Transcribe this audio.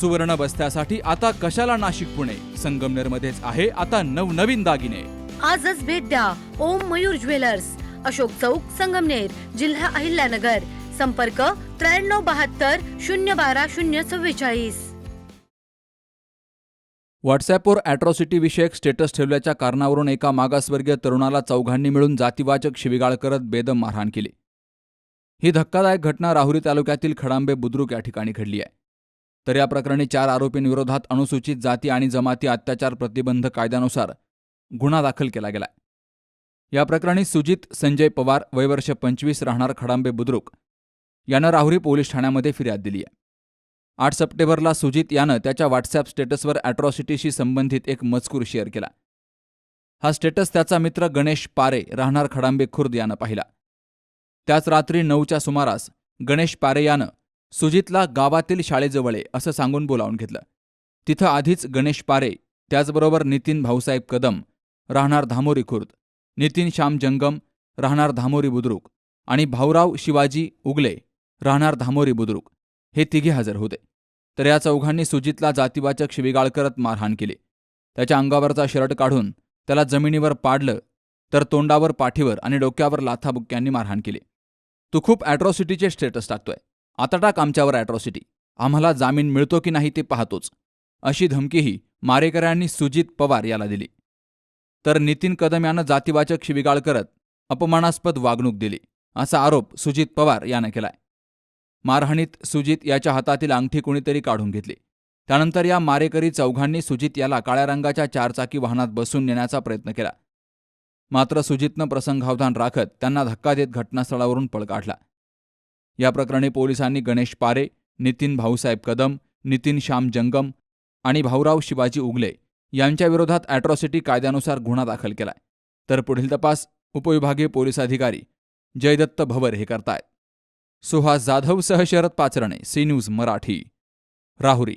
सुवर्ण बस्त्यासाठी आता कशाला नाशिक पुणे? संगमनेर मध्येच आहे आता नवनवीन दागिने. आजच भेट द्या ओम मयूर ज्वेलर्स. अशोक चौक संगमनेर जिल्हा अहिल्यानगर. संपर्क त्र्याण्णव बहात्तर शून्य बारा शून्य चव्वेचाळीस. व्हॉट्सअपवर अॅट्रॉसिटी विषयक स्टेटस ठेवल्याच्या कारणावरून एका मागासवर्गीय तरुणाला चौघांनी मिळून जातीवाचक शिवीगाळ करत बेदम मारहाण केली. ही धक्कादायक घटना राहुरी तालुक्यातील खडांबे बुद्रुक या ठिकाणी घडली आहे. तर या प्रकरणी चार आरोपींविरोधात अनुसूचित जाती आणि जमाती अत्याचार प्रतिबंध कायद्यानुसार गुन्हा दाखल केला गेला या प्रकरणी सुजित संजय पवार वयवर्ष पंचवीस राहणार खडांबे बुद्रुक यानं राहुरी पोलीस ठाण्यामध्ये फिर्याद दिली आहे. आठ सप्टेंबरला सुजित यानं त्याच्या व्हॉट्सअप स्टेटसवर अॅट्रॉसिटीशी संबंधित एक मजकूर शेअर केला. हा स्टेटस त्याचा मित्र गणेश पारे राहणार खडांबे खुर्द यानं पाहिला. त्याच रात्री नऊच्या सुमारास गणेश पारे यानं सुजितला गावातील शाळेजवळ असं सांगून बोलावून घेतलं. तिथं आधीच गणेश पारे त्याचबरोबर नितीन भाऊसाहेब कदम राहणार धामोरी खुर्द नितीन श्याम जंगम राहणार धामोरी बुद्रुक आणि भाऊराव शिवाजी उगले राहणार धामोरी बुद्रुक हे तिघे हजर होते. तर या चौघांनी सुजितला जातीवाचक शिवीगाळ करत मारहाण केली. त्याच्या अंगावरचा शर्ट काढून त्याला जमिनीवर पाडलं तर तोंडावर पाठीवर आणि डोक्यावर लाथाबुक्क्यांनी मारहाण केली. तू खूप ॲट्रॉसिटीचे स्टेटस टाकतोय. आता टाक आमच्यावर अॅट्रॉसिटी आम्हाला जामीन मिळतो की नाही ते पाहतोच. अशी धमकीही मारेकऱ्यांनी सुजित पवार याला दिली. तर नितीन कदम यानं जातीवाचक शिवीगाळ करत अपमानास्पद वागणूक दिली असा आरोप सुजित पवार यानं केलाय. मारहाणीत सुजित याच्या हातातील अंगठी कुणीतरी काढून घेतली. त्यानंतर या मारेकरी चौघांनी सुजित याला काळ्या रंगाच्या चारचाकी वाहनात बसून नेण्याचा प्रयत्न केला. मात्र सुजितनं प्रसंगावधान राखत त्यांना धक्का देत घटनास्थळावरून पळ काढला. या प्रकरणी पोलिसांनी गणेश पारे नितीन भाऊसाहेब कदम नितीन श्याम जंगम आणि भाऊराव शिवाजी उगले यांच्याविरोधात ॲट्रॉसिटी अॅट्रॉसिटी कायद्यानुसार गुन्हा दाखल केलाय. तर पुढील तपास उपविभागीय पोलीस अधिकारी जयदत्त भवर हे करतायत. सुहास जाधव सह शरद पाचरणे सी न्यूज मराठी. राहुरी.